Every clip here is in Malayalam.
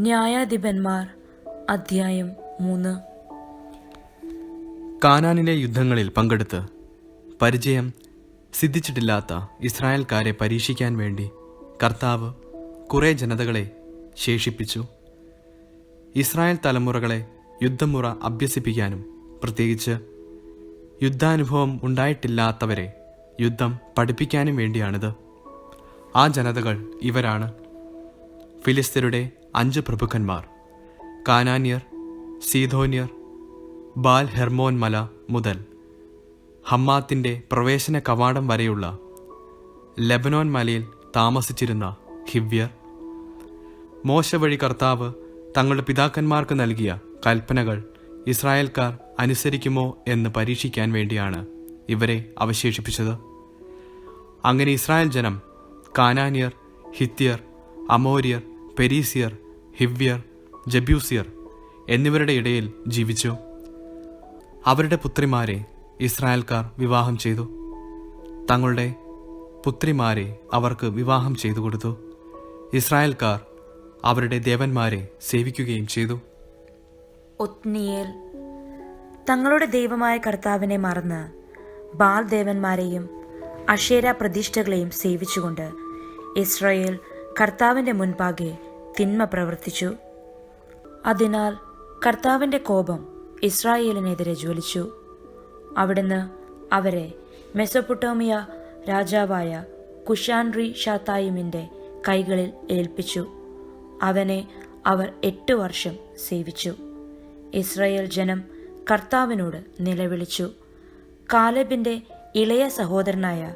ന്യായാധിപന്മാർ അധ്യായം മൂന്ന്. കാനാനിലെ യുദ്ധങ്ങളിൽ പങ്കെടുത്ത് പരിചയം സിദ്ധിച്ചിട്ടില്ലാത്ത ഇസ്രായേൽക്കാരെ പരീക്ഷിക്കാൻ വേണ്ടി കർത്താവ് കുറെ ജനതകളെ ശേഷിപ്പിച്ചു. ഇസ്രായേൽ തലമുറകളെ യുദ്ധമുറ അഭ്യസിപ്പിക്കാനും പ്രത്യേകിച്ച് യുദ്ധാനുഭവം ഉണ്ടായിട്ടില്ലാത്തവരെ യുദ്ധം പഠിപ്പിക്കാനും വേണ്ടിയാണിത്. ആ ജനതകൾ ഇവരാണ്. ഫിലിസ്തീനയുടെ അഞ്ച് പ്രഭുക്കന്മാർ. കാനാന്യർ സീതോന്യർ ബാൽ ഹെർമോൻ മല മുതൽ ഹമ്മാത്തിന്റെ പ്രവേശന കവാടം വരെയുള്ള ലെബനോൻ മലയിൽ താമസിച്ചിരുന്ന ഹിവ്യർ മോശ വഴി കർത്താവ് തങ്ങളുടെ പിതാക്കന്മാർക്ക് നൽകിയ കൽപ്പനകൾ ഇസ്രായേൽക്കാർ അനുസരിക്കുമോ എന്ന് പരീക്ഷിക്കാൻ വേണ്ടിയാണ് ഇവരെ അവശേഷിപ്പിച്ചത്. അങ്ങനെ ഇസ്രായേൽ ജനം കാനാനിയർ ഹിത്യർ അമോര്യർ പെരീസിയർ ഹിവ്യർ ജബ്യൂസിയർ എന്നിവരുടെ ഇടയിൽ ജീവിച്ചു. അവരുടെ പുത്രിമാരെ ഇസ്രായേൽക്കാർ വിവാഹം ചെയ്തു. തങ്ങളുടെ പുത്രിമാരെ അവർക്ക് വിവാഹം ചെയ്തു കൊടുത്തു. ഇസ്രായേൽക്കാർ അവരുടെ ദേവന്മാരെ സേവിക്കുകയും ചെയ്തു. തങ്ങളുടെ ദൈവമായ കർത്താവിനെ മറന്ന് ബാൽ ദേവന്മാരെയും അഷേര പ്രതിഷ്ഠകളെയും സേവിച്ചുകൊണ്ട് ഇസ്രായേൽ കർത്താവിന്റെ മുൻപാകെ തിന്മ പ്രവർത്തിച്ചു. അതിനാൽ കർത്താവിന്റെ കോപം ഇസ്രായേലിനെതിരെ ജ്വലിച്ചു. അവിടുന്ന് അവരെ മെസൊപ്പൊട്ടോമിയ രാജാവായ കുഷാൻറി ഷാത്തായിമിന്റെ കൈകളിൽ ഏൽപ്പിച്ചു. അവനെ അവർ എട്ട് വർഷം സേവിച്ചു. ഇസ്രായേൽ ജനം കർത്താവിനോട് നിലവിളിച്ചു. കാലബിന്റെ ഇളയ സഹോദരനായ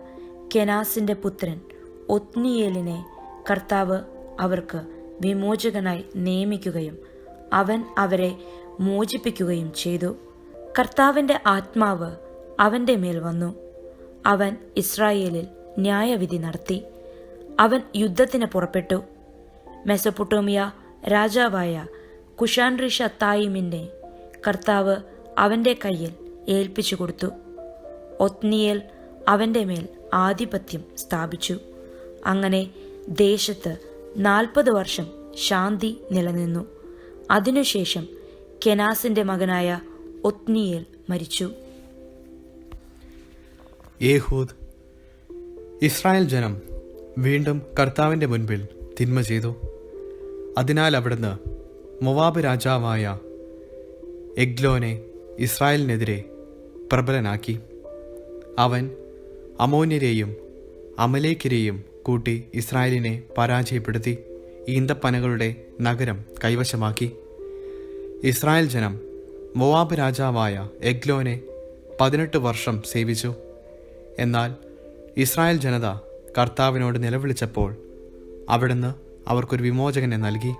കെനാസിന്റെ പുത്രൻ ഒത്നിയേലിനെ കർത്താവ് അവർക്ക് വിമോചകനായി നിയമിക്കുകയും അവൻ അവരെ മോചിപ്പിക്കുകയും ചെയ്തു. കർത്താവിന്റെ ആത്മാവ് അവന്റെ മേൽ വന്നു. അവൻ ഇസ്രായേലിൽ ന്യായവിധി നടത്തി. അവൻ യുദ്ധത്തിന് പുറപ്പെട്ടു. മെസപ്പൊട്ടോമിയ രാജാവായ കുഷാൻറി തായിമിന്റെ കർത്താവ് അവന്റെ കയ്യിൽ ഏൽപ്പിച്ചു കൊടുത്തു. ഒത്നിയേൽ അവന്റെ മേൽ ആധിപത്യം സ്ഥാപിച്ചു. അങ്ങനെ ദേശത്ത് നാൽപ്പത് വർഷം ശാന്തി നിലനിന്നു. അതിനുശേഷം കെനാസിന്റെ മകനായ ഒത്നിയേൽ മരിച്ചു. ഏഹൂദ് ഇസ്രായേൽ ജനം വീണ്ടും കർത്താവിന്റെ മുൻപിൽ തിന്മ ചെയ്തു. അതിനാൽ അവിടുന്ന് മൊവാബ് രാജാവായ എഗ്ലോനെ ഇസ്രായേലിനെതിരെ പ്രബലനാക്കി. അവൻ അമോന്യരെയും അമലേക്കരെയും കൂട്ടി ഇസ്രായേലിനെ പരാജയപ്പെടുത്തി ഈന്തപ്പനകളുടെ നഗരം കൈവശമാക്കി. ഇസ്രായേൽ ജനം മൊവാബ് രാജാവായ എഗ്ലോനെ പതിനെട്ട് വർഷം സേവിച്ചു. എന്നാൽ ഇസ്രായേൽ ജനത കർത്താവിനോട് നിലവിളിച്ചപ്പോൾ അവിടുന്ന് അവർക്കൊരു വിമോചകനെ നൽകി.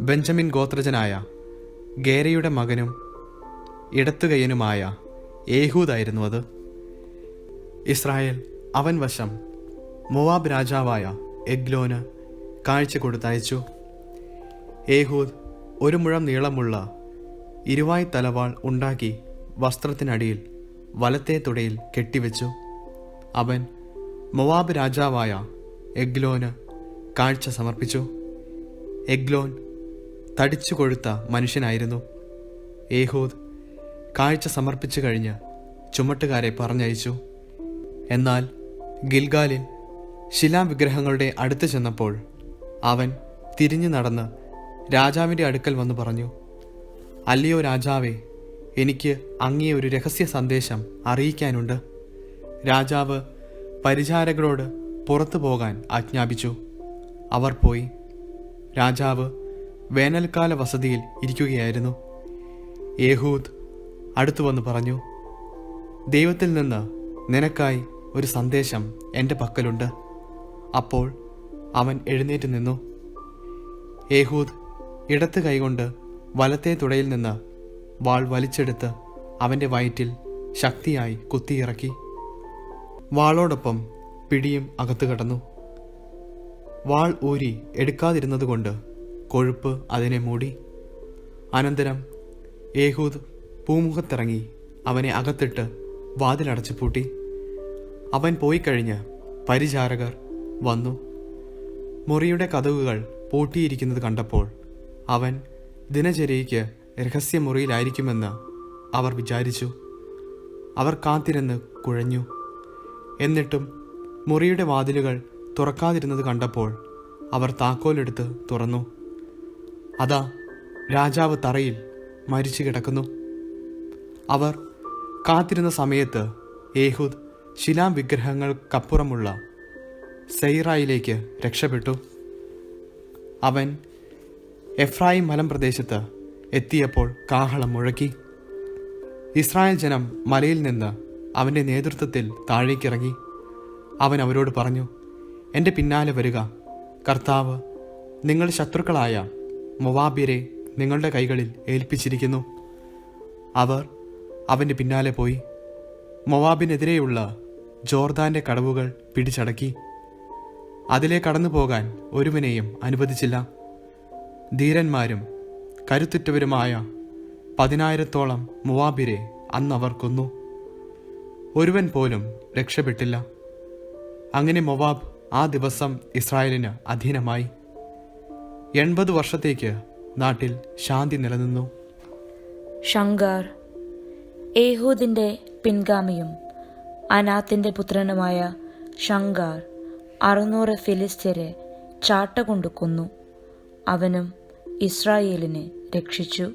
ബെഞ്ചമിൻ ഗോത്രജനായ ഗേരയുടെ മകനും ഇടത്തുകയ്യനുമായ ഏഹൂദായിരുന്നു അത്. ഇസ്രായേൽ അവൻ വശം മൊവാബ് രാജാവായ എഗ്ലോന് കാഴ്ച കൊടുത്തയച്ചു. ഏഹൂദ് ഒരു മുഴം നീളമുള്ള ഇരുവായ് തലവാൾ ഉണ്ടാക്കി വസ്ത്രത്തിനടിയിൽ വലത്തെ തുടയിൽ കെട്ടിവെച്ചു. അവൻ മൊവാബ് രാജാവായ എഗ്ലോന് കാഴ്ച സമർപ്പിച്ചു. എഗ്ലോൻ തടിച്ചു കൊഴുത്ത മനുഷ്യനായിരുന്നു. ഏഹൂദ് കാഴ്ച സമർപ്പിച്ചു കഴിഞ്ഞ് ചുമട്ടുകാരെ പറഞ്ഞയച്ചു. എന്നാൽ ഗിൽഗാലിൽ ശിലാവിഗ്രഹങ്ങളുടെ അടുത്ത് ചെന്നപ്പോൾ അവൻ തിരിഞ്ഞു നടന്ന് രാജാവിന്റെ അടുക്കൽ വന്നു പറഞ്ഞു അല്ലയോ രാജാവേ എനിക്ക് അങ്ങേ ഒരു രഹസ്യ സന്ദേശം അറിയിക്കാനുണ്ട്. രാജാവ് പരിചാരകരോട് പുറത്തു പോകാൻ ആജ്ഞാപിച്ചു. അവർ പോയി. രാജാവ് വേനൽക്കാല വസതിയിൽ ഇരിക്കുകയായിരുന്നു. ഏഹൂദ് അടുത്തു വന്ന് പറഞ്ഞു ദൈവത്തിൽ നിന്ന് നിനക്കായി ഒരു സന്ദേശം എന്റെ പക്കലുണ്ട്. അപ്പോൾ അവൻ എഴുന്നേറ്റ് നിന്നു. ഏഹൂദ് ഇടത്ത് കൈകൊണ്ട് വലത്തെ തുടയിൽ നിന്ന് വാൾ വലിച്ചെടുത്ത് അവന്റെ വയറ്റിൽ ശക്തിയായി കുത്തിയിറക്കി. വാളോടൊപ്പം പിടിയും അകത്തു കടന്നു. വാൾ ഊരി എടുക്കാതിരുന്നതുകൊണ്ട് കൊഴുപ്പ് അതിനെ മൂടി. അനന്തരം ഏഹൂദ് പൂമുഖത്തിറങ്ങി അവനെ അകത്തിട്ട് വാതിലടച്ചു പൂട്ടി. അവൻ പോയി കഴിഞ്ഞ് പരിചാരകർ വന്നു. മുറിയുടെ കതകുകൾ പൂട്ടിയിരിക്കുന്നത് കണ്ടപ്പോൾ അവൻ ദിനചര്യയ്ക്ക് രഹസ്യമുറിയിലായിരിക്കുമെന്ന് അവർ വിചാരിച്ചു. അവർ കാത്തിരുന്ന് കുഴഞ്ഞു. എന്നിട്ടും മുറിയുടെ വാതിലുകൾ തുറക്കാതിരുന്നത് കണ്ടപ്പോൾ അവർ താക്കോലെടുത്ത് തുറന്നു. അതാ രാജാവ് തറയിൽ മരിച്ചു കിടക്കുന്നു. അവർ കാത്തിരുന്ന സമയത്ത് ഏഹൂദ് ശിലാം വിഗ്രഹങ്ങൾക്കപ്പുറമുള്ള സെയ്റായിലേക്ക് രക്ഷപ്പെട്ടു. അവൻ എഫ്രായിം മലമ്പ്രദേശത്ത് എത്തിയപ്പോൾ കാഹളം മുഴക്കി. ഇസ്രായേൽ ജനം മലയിൽ നിന്ന് അവന്റെ നേതൃത്വത്തിൽ താഴേക്കിറങ്ങി. അവൻ അവരോട് പറഞ്ഞു എന്റെ പിന്നാലെ വരിക. കർത്താവ് നിങ്ങൾ ശത്രുക്കളായ മൊവാബിരെ നിങ്ങളുടെ കൈകളിൽ ഏൽപ്പിച്ചിരിക്കുന്നു. അവർ അവന്റെ പിന്നാലെ പോയി. മൊവാബിനെതിരെയുള്ള ജോർദാന്റെ കടവുകൾ പിടിച്ചടക്കി. അതിലെ കടന്നു പോകാൻ ഒരുവിനെയും അനുവദിച്ചില്ല. ധീരന്മാരും കരുത്തുറ്റവരുമായ പതിനായിരത്തോളം മുവാബിരെ അന്ന് അവർ കൊന്നു. ഒരുവൻ പോലും രക്ഷപ്പെട്ടില്ല. അങ്ങനെ മൊവാബ് ആ ദിവസം ഇസ്രായേലിന് അധീനമായി. എൺപത് വർഷത്തേക്ക് നാട്ടിൽ ശാന്തി നിലനിന്നു. ഷങ്കാർ ഏഹൂദിന്റെ പിൻഗാമിയും അനാത്തിന്റെ പുത്രനുമായ ഷങ്കാർ അറുന്നൂറ് ഫിലിസ്ത്യരെ ചാട്ട കൊണ്ടു കൊന്നു. അവനും ഇസ്രായേലിനെ രക്ഷിച്ചു.